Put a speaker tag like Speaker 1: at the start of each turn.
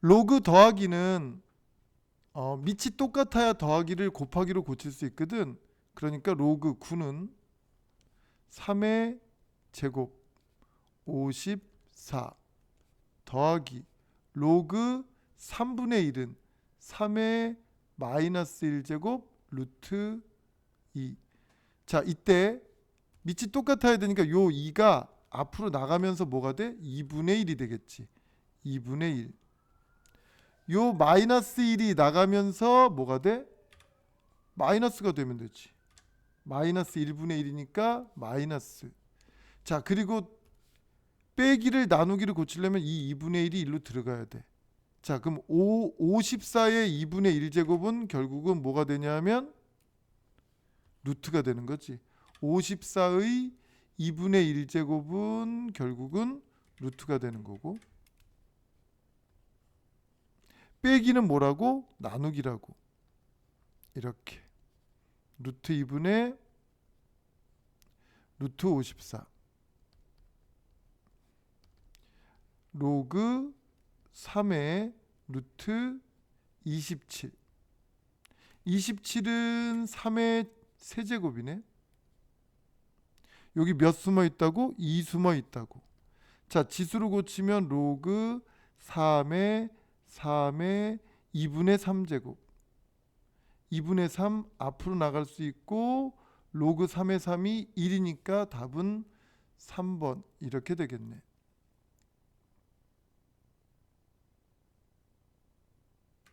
Speaker 1: 로그 더하기는 어, 밑이 똑같아야 더하기를 곱하기로 고칠 수 있거든. 그러니까 로그 9는 3의 제곱 54 더하기 로그 3분의 1은 3의 마이너스 1제곱 루트 2. 자, 이때 밑이 똑같아야 되니까 요 2가 앞으로 나가면서 뭐가 돼? 2분의 1이 되겠지. 2분의 1. 요 마이너스 1이 나가면서 뭐가 돼? 마이너스가 되면 되지. 마이너스 1분의 1이니까 마이너스. 자, 그리고 빼기를 나누기를 고치려면 이 2분의 1이 1로 들어가야 돼. 자, 그럼 5, 54의 2분의 1제곱은 결국은 뭐가 되냐면 루트가 되는 거지. 54의 2분의 1제곱은 결국은 루트가 되는 거고 빼기는 뭐라고? 나누기라고. 이렇게. 루트 2분의 루트 54 로그 3의 루트 27 27은 3의 세제곱이네 여기 몇 숨어 있다고? 2 숨어 있다고 자 지수로 고치면 로그 3의 3의 2분의 3제곱. 2분의 3 앞으로 나갈 수 있고 로그 3의 3이 1이니까 답은 3번. 이렇게 되겠네